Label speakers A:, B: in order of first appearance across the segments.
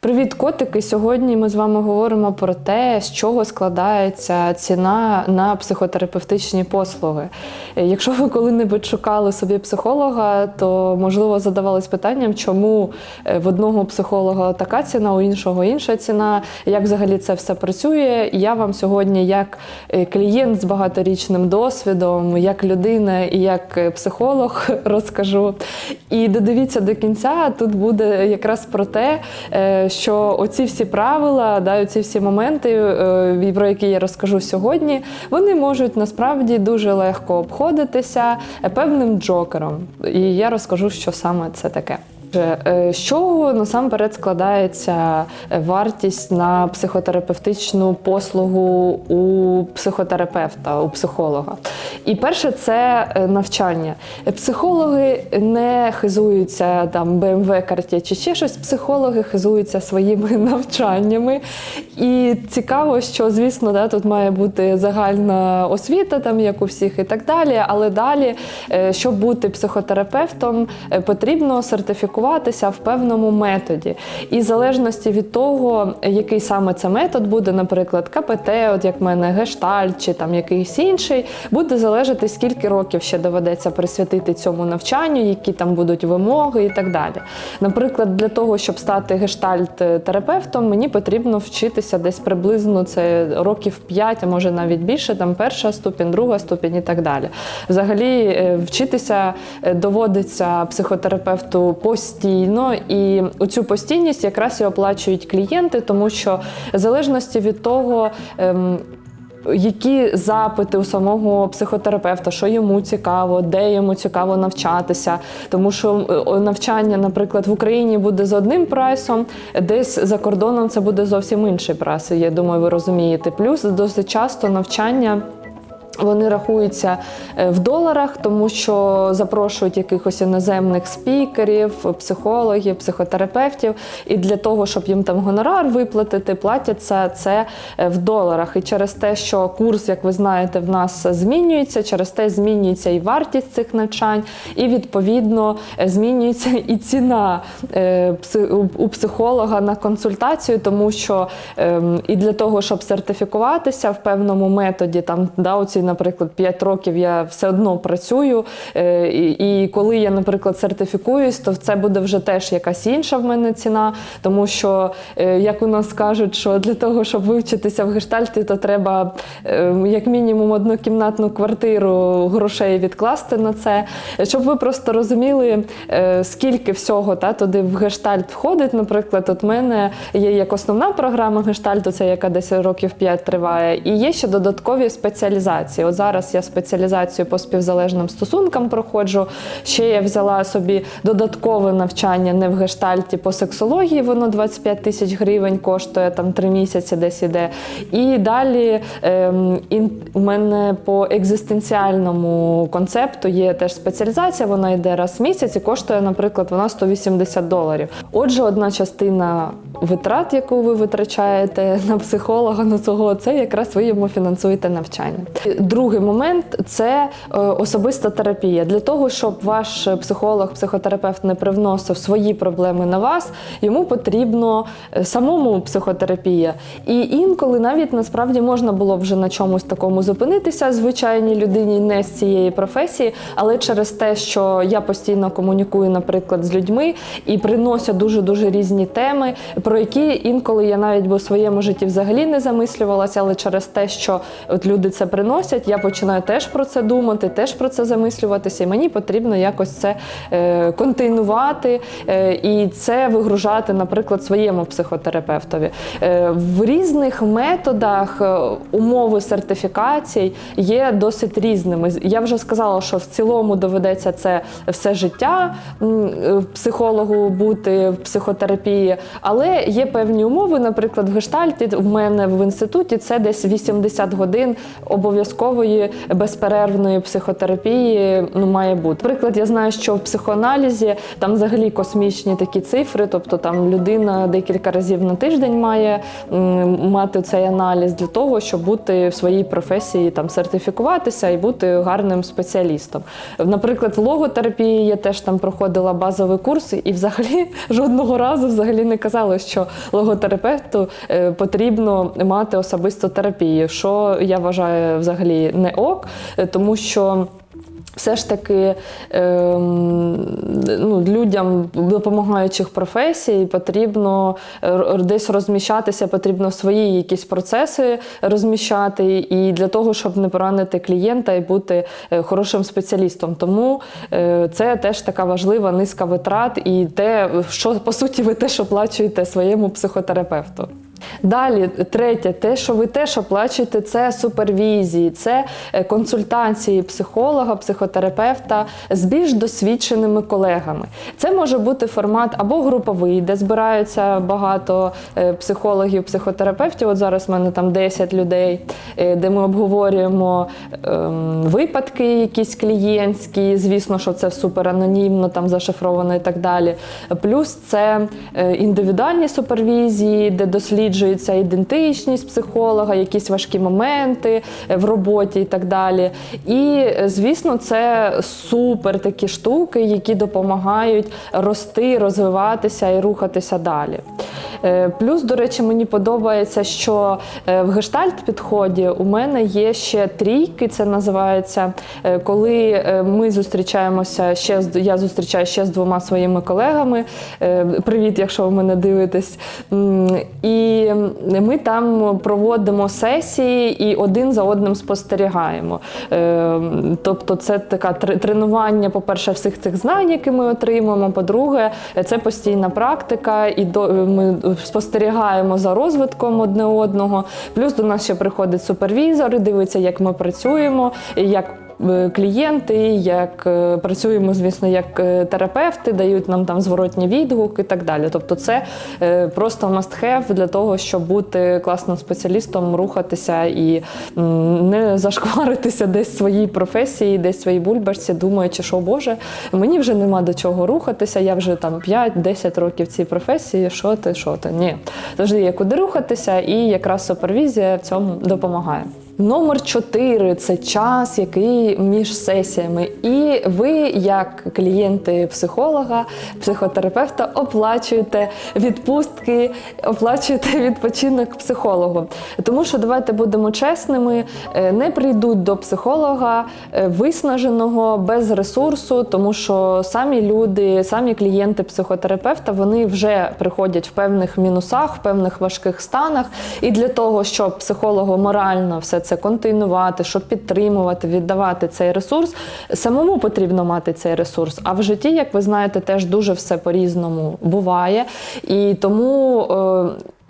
A: Привіт, котики! Сьогодні ми з вами говоримо про те, з чого складається ціна на психотерапевтичні послуги. Якщо ви коли-небудь шукали собі психолога, то можливо задавались питанням, чому е, в одного психолога така ціна, у іншого інша ціна, як взагалі це все працює. Я вам сьогодні, як е, клієнт з багаторічним досвідом, як людина і як е, психолог, розкажу. І додивіться до кінця, тут буде якраз про те, що оці всі правила, да, оці всі моменти, е, про які я розкажу сьогодні, вони можуть насправді дуже легко обходитися е, певним джокером. І я розкажу, що саме це таке. Е, чого насамперед складається е, вартість на психотерапевтичну послугу у психотерапевта, у психолога? І перше це е, навчання. Психологи не хизуються там БМВ карті чи ще щось. Психологи хизуються своїми навчаннями. І цікаво, що звісно, да, тут має бути загальна освіта, там як у всіх, і так далі. Але далі, щоб бути психотерапевтом, потрібно сертифікуватися в певному методі. І в залежності від того, який саме це метод буде, наприклад, КПТ, от як в мене гештальт чи там якийсь інший, буде залежати, скільки років ще доведеться присвятити цьому навчанню, які там будуть вимоги і так далі. Наприклад, для того, щоб стати гештальт-терапевтом, мені потрібно вчитися десь приблизно це років 5, а може навіть більше, там перша ступінь, друга ступінь і так далі. Взагалі, е, вчитися е, доводиться психотерапевту постійно, і цю постійність якраз і оплачують клієнти, тому що в залежності від того. ем, які запити у самого психотерапевта, що йому цікаво, де йому цікаво навчатися. Тому що е, навчання, наприклад, в Україні буде з одним прайсом, десь за кордоном це буде зовсім інший прайс. Я думаю, ви розумієте. Плюс досить часто навчання. Вони рахуються е, в доларах, тому що запрошують якихось іноземних спікерів, психологів, психотерапевтів. І для того, щоб їм там гонорар виплатити, платяться це е, в доларах. І через те, що курс, як ви знаєте, в нас змінюється, через те змінюється і вартість цих навчань, і відповідно е, змінюється і ціна у- у психолога на консультацію, тому що ем, і для того, щоб сертифікуватися в певному методі, там да, оці, наприклад, 5 років я все одно працюю. е, І, коли я, наприклад, сертифікуюсь, то це буде вже теж якась інша в мене ціна, тому що, е, як у нас кажуть, що для того, щоб вивчитися в гештальті, то треба е, як мінімум однокімнатну квартиру грошей відкласти на це. Щоб ви просто розуміли, скільки всього та, туди в гештальт входить. Наприклад, от мене є як основна програма гештальту, це яка десь років 5 триває, і є ще додаткові спеціалізації. От зараз я спеціалізацію по співзалежним стосункам проходжу. Ще я взяла собі додаткове навчання не в гештальті по сексології, воно 25 тисяч гривень коштує там 3 місяці десь іде. І далі ем, ін- у мене по екзистенціальному концепту є теж спеціалізація, вона йде раз в місяць і коштує, наприклад, вона 180 доларів. Отже, одна частина витрат, яку ви витрачаєте на психолога, на свого, це якраз ви йому фінансуєте навчання. Другий момент це е, особиста терапія. Для того, щоб ваш психолог, психотерапевт не привносив свої проблеми на вас, йому потрібно е, самому психотерапія. І інколи навіть насправді можна було вже на чомусь такому зупинитися звичайній людині не з цієї професії, але через те, що я постійно комунікую, наприклад, з людьми і приносять дуже дуже різні теми, про які інколи я навіть би у своєму житті взагалі не замислювалася, але через те, що от люди це приносять, я починаю теж про це думати, теж про це замислюватися, і мені потрібно якось це е, контейнувати е, і це вигружати, наприклад, своєму психотерапевтові. Е, в різних методах е, умови сертифікацій є досить різними. Я вже сказала, що в цілому доведеться це все життя е, психологу бути в психотерапії, але є певні умови. Наприклад, в гештальті в мене в інституті це десь 80 годин обов'язкової безперервної психотерапії ну, має бути. Наприклад, я знаю, що в психоаналізі там взагалі космічні такі цифри, тобто там людина декілька разів на тиждень має мати цей аналіз для того, щоб бути в своїй професії там сертифікуватися і бути гарним спеціалістом. Наприклад, в логотерапії я теж там проходила базовий курс, і взагалі жодного разу взагалі не казали, що логотерапевту е, потрібно мати особисту терапію, що я вважаю взагалі не ок, е, тому що. Все ж таки ем, ну, людям допомагаючих професій потрібно десь розміщатися, потрібно свої якісь процеси розміщати, і для того, щоб не поранити клієнта і бути е, хорошим спеціалістом. Тому е, це теж така важлива низка витрат, і те, що по суті ви теж оплачуєте своєму психотерапевту. Далі, третє, те, що ви теж оплачуєте, це супервізії, це е, консультації психолога, психотерапевта з більш досвідченими колегами. Це може бути формат або груповий, де збираються багато е, психологів, психотерапевтів. От зараз в мене там 10 людей, е, де ми обговорюємо ем, випадки, якісь клієнтські. Звісно, що це супер анонімно, там зашифровано і так далі. Плюс це індивідуальні супервізії, де досліджується ідентичність психолога, якісь важкі моменти е, в роботі і так далі. І, е, звісно, це супер такі штуки, які допомагають рости, розвиватися і рухатися далі. Е, Плюс, до речі, мені подобається, що в гештальт-підході у мене є ще трійки. Це називається, коли ми зустрічаємося ще з я зустрічаю ще з двома своїми колегами. Привіт, якщо ви мене дивитесь. М, І ми там проводимо сесії і один за одним спостерігаємо. Е, Тобто, це така тре- тренування, по-перше, всіх цих знань, які ми отримуємо. По-друге, це постійна практика, і ми спостерігаємо за розвитком одне одного. Плюс до нас ще приходить супервізор, і дивиться, як ми працюємо, як. Е, Клієнти, як е, працюємо, звісно, як е, терапевти, дають нам там зворотні відгуки і так далі. Тобто, це просто must have для того, щоб бути класним спеціалістом, рухатися і не зашкваритися десь в своїй професії, десь в своїй бульбашці, думаючи, що Боже, мені вже нема до чого рухатися. Я вже там 5-10 років в цій професії. Що ти, що ти? Ні, завжди є куди рухатися, і якраз супервізія в цьому допомагає. Номер 4 це час, який між сесіями. І ви, як клієнти психолога, психотерапевта, оплачуєте відпустки, оплачуєте відпочинок психологу. Тому що давайте будемо чесними, е, не прийдуть до психолога е, виснаженого без ресурсу, тому що самі люди, самі клієнти психотерапевта, вони вже приходять в певних мінусах, в певних важких станах. І для того, щоб психологу морально все це континувати, щоб підтримувати, віддавати цей ресурс, самому потрібно мати цей ресурс. А в житті, як ви знаєте, теж дуже все по-різному буває. І тому.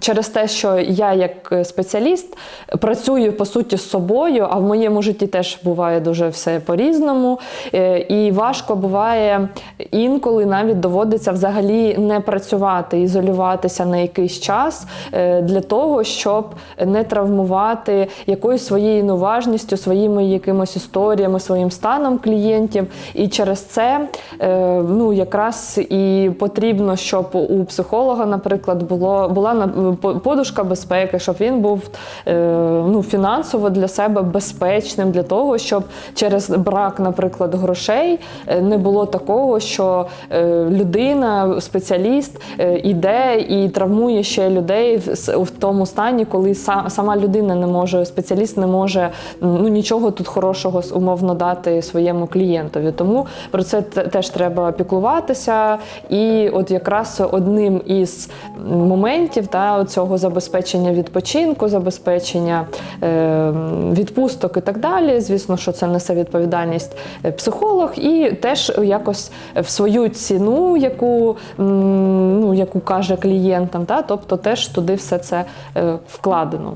A: Через те, що я як е, спеціаліст працюю по суті з собою, а в моєму житті теж буває дуже все по-різному. Е, І важко буває інколи навіть доводиться взагалі не працювати, ізолюватися на якийсь час е, для того, щоб не травмувати якоюсь своєю неважністю, своїми якимось історіями, своїм станом клієнтів. І через це ну, якраз і потрібно, щоб у психолога, наприклад, було була на- подушка безпеки, щоб він був е, ну, фінансово для себе безпечним, для того, щоб через брак, наприклад, грошей е, не було такого, що е, людина, спеціаліст іде і травмує ще людей в, тому стані, коли сама людина не може, спеціаліст не може ну, нічого тут хорошого умовно дати своєму клієнтові. Тому про це теж треба піклуватися. І от якраз одним із моментів та цього забезпечення відпочинку, забезпечення е, відпусток і так далі. Звісно, що це несе відповідальність е, психолог, і теж якось в свою ціну, яку, ну, яку каже клієнтам, та, тобто теж туди все це е, вкладено.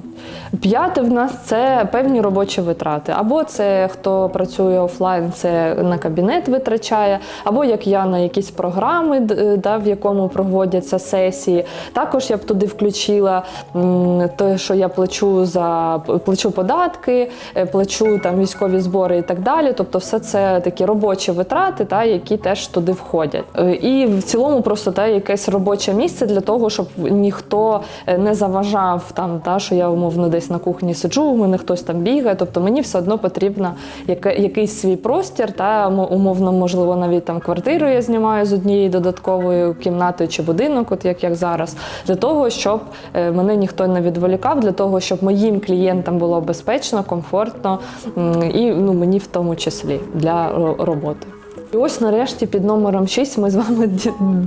A: П'яте в нас це певні робочі витрати. Або це хто працює офлайн, це на кабінет витрачає, або як я на якісь програми, да, в якому проводяться сесії. Також я б туди включила включила те, що я плачу за плачу податки, е, плачу там військові збори і так далі. Тобто, все це такі робочі витрати, та які теж туди входять. Е, І в цілому просто та якесь робоче місце для того, щоб ніхто е, не заважав там, та що я умовно десь на кухні сиджу, у мене хтось там бігає. Тобто мені все одно потрібно якийсь свій простір, та умовно, можливо, навіть там квартиру я знімаю з однією додатковою кімнатою чи будинок, от як, як зараз, для того, щоб е, мене ніхто не відволікав, для того, щоб моїм клієнтам було безпечно, комфортно і ну, мені в тому числі для роботи. І ось нарешті під номером 6 ми з вами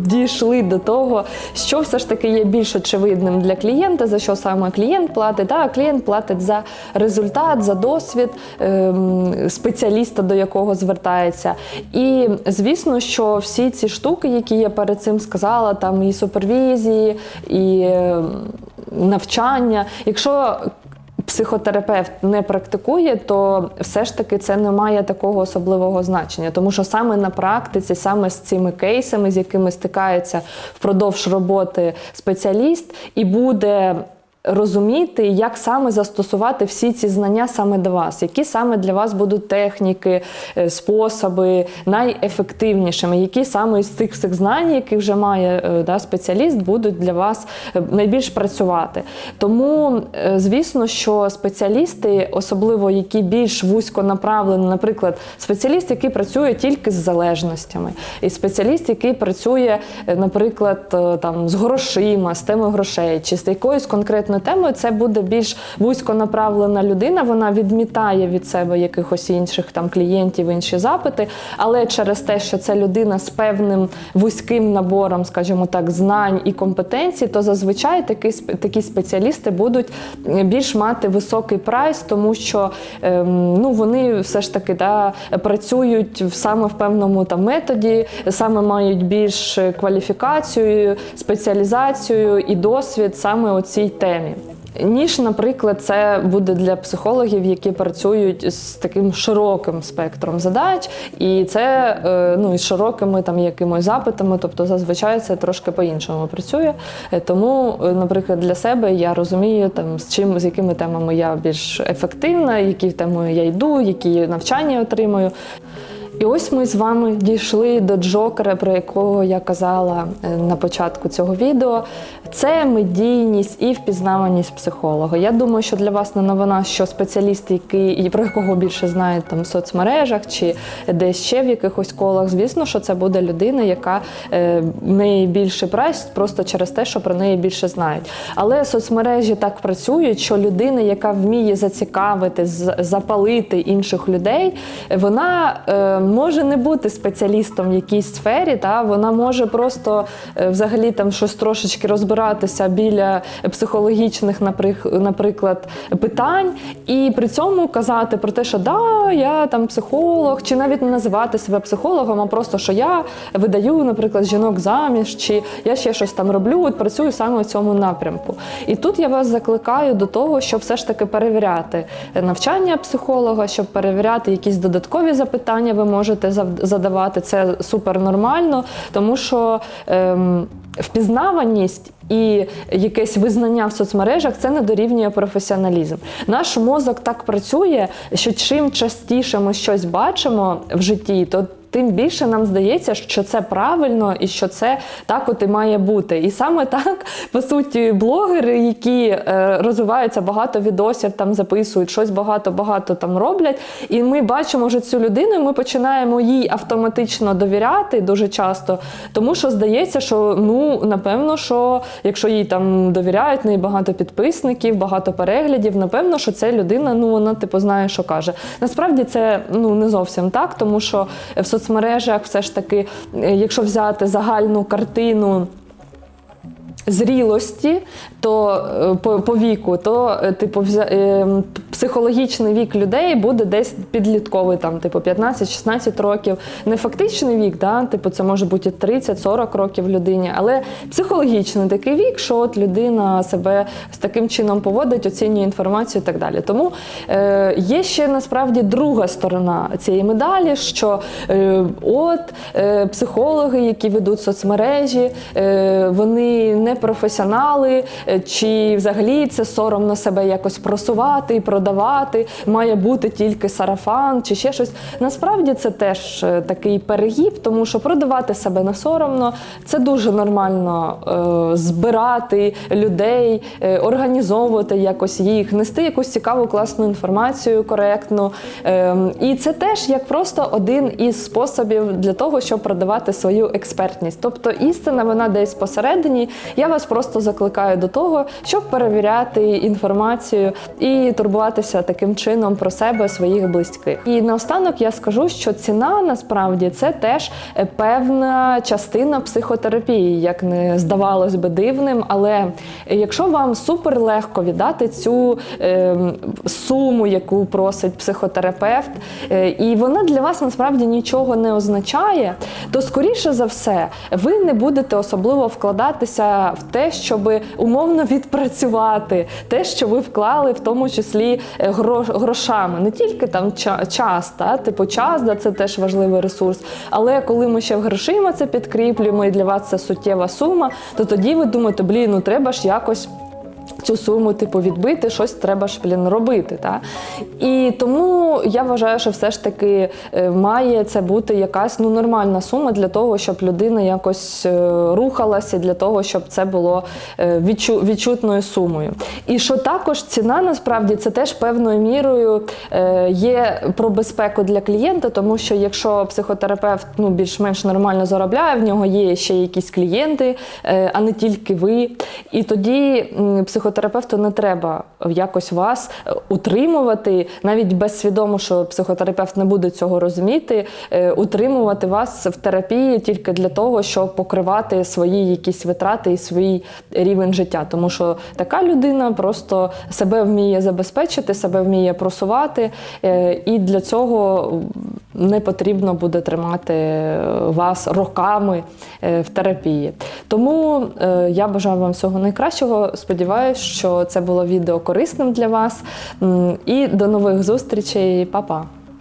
A: дійшли до того, що все ж таки є більш очевидним для клієнта, за що саме клієнт платить. Так, клієнт платить за результат, за досвід ем, спеціаліста, до якого звертається. І звісно, що всі ці штуки, які я перед цим сказала, там і супервізії, і ем, навчання, якщо психотерапевт не практикує, то все ж таки це не має такого особливого значення, тому що саме на практиці, саме з цими кейсами, з якими стикається впродовж роботи спеціаліст, і буде. Розуміти, як саме застосувати всі ці знання саме до вас, які саме для вас будуть техніки, е, способи найефективнішими, які саме з цих всіх знань, які вже має е, да, спеціаліст, будуть для вас е, найбільш працювати. Тому, звісно, що спеціалісти, особливо які більш вузько направлені, наприклад, спеціаліст, який працює тільки з залежностями, і спеціаліст, який працює, наприклад, там з грошима, з темою грошей, чи з якоюсь конкретною темою, це буде більш вузько направлена людина. Вона відмітає від себе якихось інших там клієнтів, інші запити. Але через те, що це людина з певним вузьким набором, скажімо так, знань і компетенцій, то зазвичай такі, такі спеціалісти будуть більш мати високий прайс, тому що ем, ну, вони все ж таки да, працюють в- саме в певному там методі, саме мають більш кваліфікацію, спеціалізацію і досвід саме у цій темі. Ніж, наприклад, це буде для психологів, які працюють з таким широким спектром задач, і це е, ну, із широкими там якимось запитами, тобто зазвичай це трошки по-іншому працює. Е, Тому, е, наприклад, для себе я розумію, там з чим з якими темами я більш ефективна, які темою я йду, які навчання отримую. І ось ми з вами дійшли до Джокера, про якого я казала е, на початку цього відео. Це медійність і впізнаваність психолога. Я думаю, що для вас не новина, що спеціаліст, який про якого більше знають там в соцмережах чи десь ще в якихось колах, звісно, що це буде людина, яка е, неї більший прайс просто через те, що про неї більше знають. Але соцмережі так працюють, що людина, яка вміє зацікавити, запалити інших людей, вона е, може не бути спеціалістом в якійсь сфері, та вона може просто е, взагалі там щось трошечки розбиратися біля психологічних, наприк- наприклад, питань, і при цьому казати про те, що да, я там психолог, чи навіть не називати себе психологом, а просто що я видаю, наприклад, жінок заміж, чи я ще щось там роблю, от працюю саме в цьому напрямку. І тут я вас закликаю до того, щоб все ж таки перевіряти навчання психолога, щоб перевіряти якісь додаткові запитання, ви можете задавати. Це супер нормально, тому що ем, впізнаваність. І якесь визнання в соцмережах це не дорівнює професіоналізм. Наш мозок так працює, що чим частіше ми щось бачимо в житті, то тим більше нам здається, що це правильно і що це так от і має бути. І саме так, по суті, блогери, які е, розвиваються багато відосів, там записують щось багато-багато там роблять. І ми бачимо вже цю людину, і ми починаємо їй автоматично довіряти дуже часто, тому що здається, що ну напевно, що якщо їй там довіряють, неї багато підписників, багато переглядів, напевно, що це людина, ну вона типу знає, що каже. Насправді це ну не зовсім так, тому що в соцмережах все ж таки, е, якщо взяти загальну картину. Зрілості, то е, по, по віку, то е, типу е, психологічний вік людей буде десь підлітковий, там, типу 15-16 років. Не фактичний вік, да? типу, це може бути 30-40 років людині, але психологічний такий вік, що от людина себе з таким чином поводить, оцінює інформацію і так далі. Тому е, є ще насправді друга сторона цієї медалі, що е, от е, психологи, які ведуть соцмережі, е, вони не непрофесіонали, е, чи взагалі це соромно себе якось просувати і продавати, має бути тільки сарафан чи ще щось. Насправді це теж е, такий перегіб, тому що продавати себе не соромно. Це дуже нормально е, збирати людей, організовувати якось їх, нести якусь цікаву класну інформацію коректну. Е, і це теж як просто один із способів для того, щоб продавати свою експертність. Тобто істина вона десь посередині. Я вас просто закликаю до того, щоб перевіряти інформацію і турбуватися таким чином про себе, своїх близьких. І наостанок я скажу, що ціна насправді це теж е, певна частина психотерапії, як не здавалось би дивним. Але якщо вам супер легко віддати цю е, суму, яку просить психотерапевт, е, і вона для вас насправді нічого не означає, то скоріше за все ви не будете особливо вкладатися в те, щоб умовно відпрацювати те, що ви вклали, в тому числі е, гро- грошами, не тільки там ча- час, та типу час, да, це теж важливий ресурс. Але коли ми ще в грошима це підкріплюємо, і для вас це суттєва сума, то тоді ви думаєте, блін, ну треба ж якось. Цю суму, типу, відбити, щось треба ж блін, робити. Та? І тому я вважаю, що все ж таки е, має це бути якась ну, нормальна сума для того, щоб людина якось е, рухалася, для того, щоб це було е, відчу, відчутною сумою. І що також ціна насправді це теж певною мірою є про безпеку для клієнта, тому що якщо психотерапевт ну, більш-менш нормально заробляє, в нього є ще якісь клієнти, а не тільки ви. І тоді м, психотерапевту не треба якось вас е, утримувати, навіть без свідомо, що психотерапевт не буде цього розуміти, е, утримувати вас в терапії тільки для того, щоб покривати свої якісь витрати і свій рівень життя. Тому що така людина просто себе вміє забезпечити, себе вміє просувати, е, і для цього не потрібно буде тримати вас роками в терапії. Тому я бажаю вам всього найкращого. Сподіваюсь, що це було відео корисним для вас. І до нових зустрічей, Па-па!